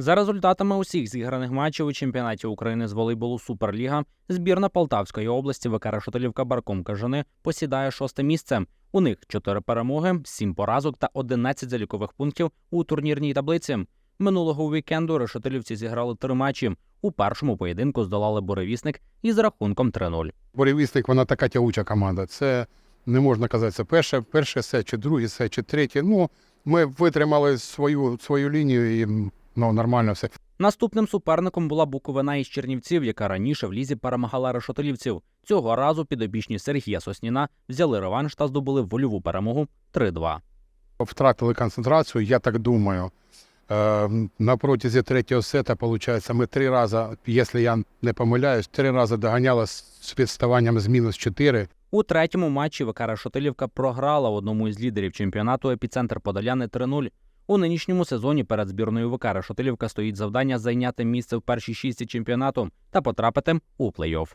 За результатами усіх зіграних матчів у чемпіонаті України з волейболу Суперліга, збірна Полтавської області ВК Решетилівка Барком Кажани посідає шосте місце. У них чотири перемоги, сім поразок та 11 залікових пунктів у турнірній таблиці. Минулого вікенду решетилівці зіграли три матчі. У першому поєдинку здолали буревісник із рахунком 3-0. Боревісник, вона така тягуча команда. Це не можна казати, це перше, перше сет, чи другий сет, чи третє. Ну, ми витримали свою, свою лінію і ну, нормально все. Наступним суперником була Буковина із Чернівців, яка раніше в лізі перемагала решотилівців. Цього разу підопічні Сергія Сосніна взяли реванш та здобули вольову перемогу 3-2. Втратили концентрацію, я так думаю. Е, на протязі третього сета, виходить, ми три рази, якщо я не помиляюсь, три рази доганяли з відставанням з мінус 4. У третьому матчі ВК Решотилівка програла одному із лідерів чемпіонату епіцентр Подоляни 3-0. У нинішньому сезоні перед збірною ВК Решотилівка стоїть завдання зайняти місце в першій шісті чемпіонату та потрапити у плей-офф.